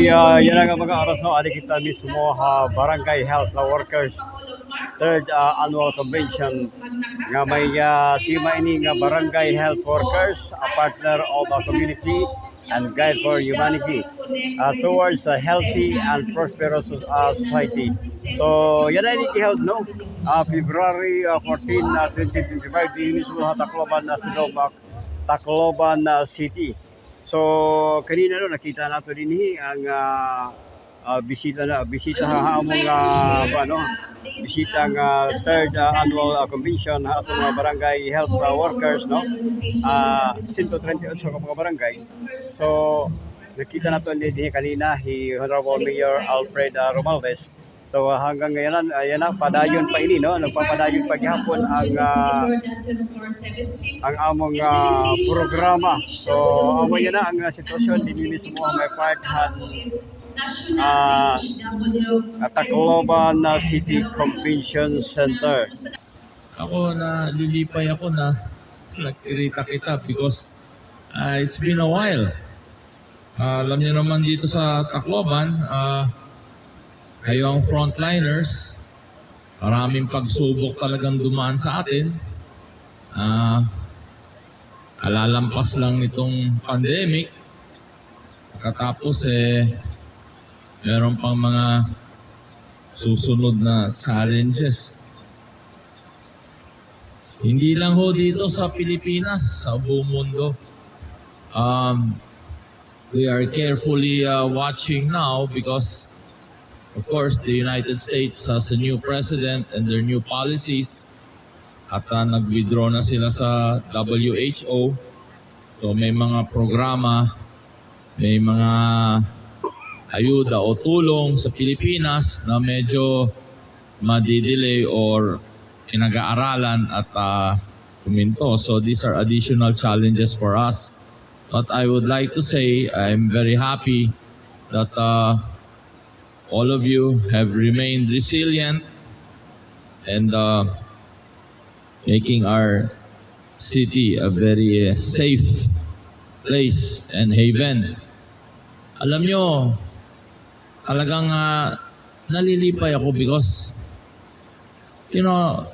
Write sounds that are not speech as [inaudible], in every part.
Uh, yan ang mga oras no, adi kita mismo ha, Barangay Health Workers third uh, annual convention nga may uh, tima ini nga Barangay Health Workers, a partner of the community and guide for humanity uh, towards a healthy and prosperous uh, society. So, yan ay held no? Uh, February uh, 14, uh, 2025, di mismo sa Tacloban na Silomak, Tacloban uh, City. So, kanina no, nakita nato din ang uh, uh, bisita na bisita ha among uh, ano bisita nga third uh, annual uh, convention ha atong mga barangay health uh, workers no? Uh, 138 ka mga barangay. So nakita nato ni dihi kanina hi Honorable Mayor Alfred uh, Romaldes So uh, hanggang ngayon, ayan na, padayon pa ini, no? Nagpapadayon pa gihapon ang uh, ang among uh, programa. So, amo na ang uh, sitwasyon din mismo may part han ah, at Tacloban uh, City Convention Center. ako na lilipay ako na nagkirita kita because uh, it's been a while. Uh, alam niyo naman dito sa Tacloban, uh, kayo ang frontliners. Maraming pagsubok talagang dumaan sa atin. Uh, alalampas lang nitong pandemic. Katapos eh, meron pang mga susunod na challenges. Hindi lang ho dito sa Pilipinas, sa buong mundo. Um, we are carefully uh, watching now because, of course, the United States has a new president and their new policies. At uh, nag-withdraw na sila sa WHO. So may mga programa, may mga ayuda o tulong sa Pilipinas na medyo madidelay or pinag-aaralan at uh, kuminto. So these are additional challenges for us. But I would like to say I'm very happy that uh, all of you have remained resilient and uh, making our city a very uh, safe place and haven. Alam nyo, talagang uh, nalilipay ako because you know,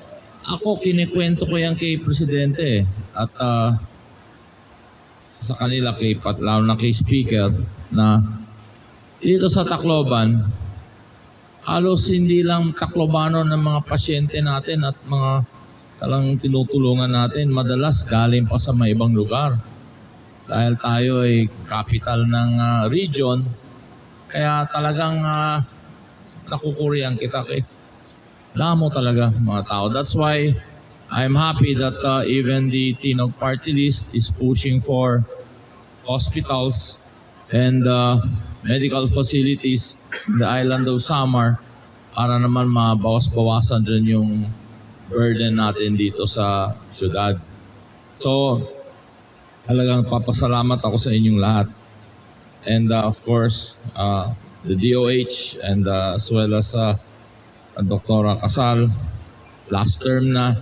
ako kinikwento ko yan kay presidente eh. at ah, sa kanila kay pat lalo na kay speaker na dito sa Tacloban halos hindi lang Taclobano ng mga pasyente natin at mga talang tinutulungan natin madalas galing pa sa mga ibang lugar dahil tayo ay capital ng ah, region kaya talagang uh, nakukurian kita kay Lamo talaga mga tao. That's why I'm happy that uh, even the Tinog party list is pushing for hospitals and uh, medical facilities in the island of Samar para naman mabawas-bawasan din yung burden natin dito sa syudad. So, talagang papasalamat ako sa inyong lahat. And uh, of course, uh, the DOH and uh, as well as uh, Doktora Kasal, last term na.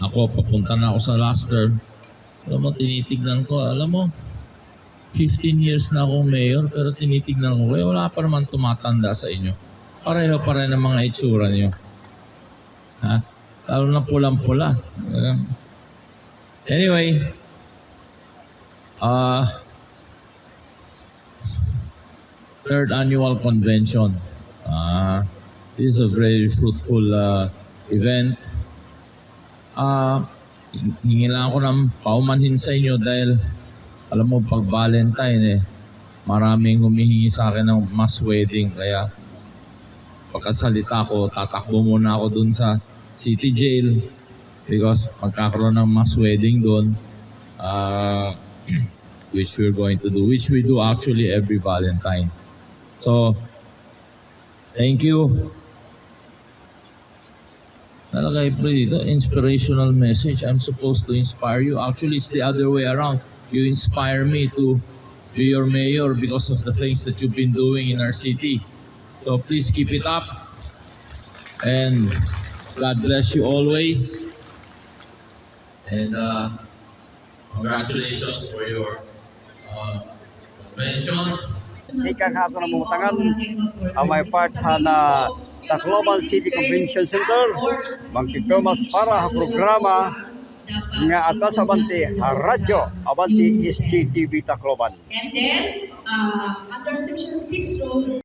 Ako, papunta na ako sa last term. Alam mo, tinitignan ko, alam mo, 15 years na akong mayor, pero tinitignan ko, eh, wala pa naman tumatanda sa inyo. Pareho pa rin ang mga itsura niyo. Ha? Lalo na pulang-pula. Anyway, ah, third annual convention. Ah, this is a very fruitful uh, event. Ah, hingi lang ako ng paumanhin sa inyo dahil alam mo pag Valentine eh, maraming humihingi sa akin ng mass wedding kaya pagkasalita ko, tatakbo muna ako dun sa city jail because magkakaroon ng mass wedding doon uh, [clears throat] which we're going to do, which we do actually every Valentine. So, Thank you. Nalagay po dito, inspirational message. I'm supposed to inspire you. Actually, it's the other way around. You inspire me to be your mayor because of the things that you've been doing in our city. So please keep it up. And God bless you always. And uh, congratulations for your uh, Mention. Ika nga ito na mutangan ang may part Tacloban City Convention Center magtitumas para programa nga atas abanti radyo abanti SGTV Tacloban. And then, uh, under section 6 rule,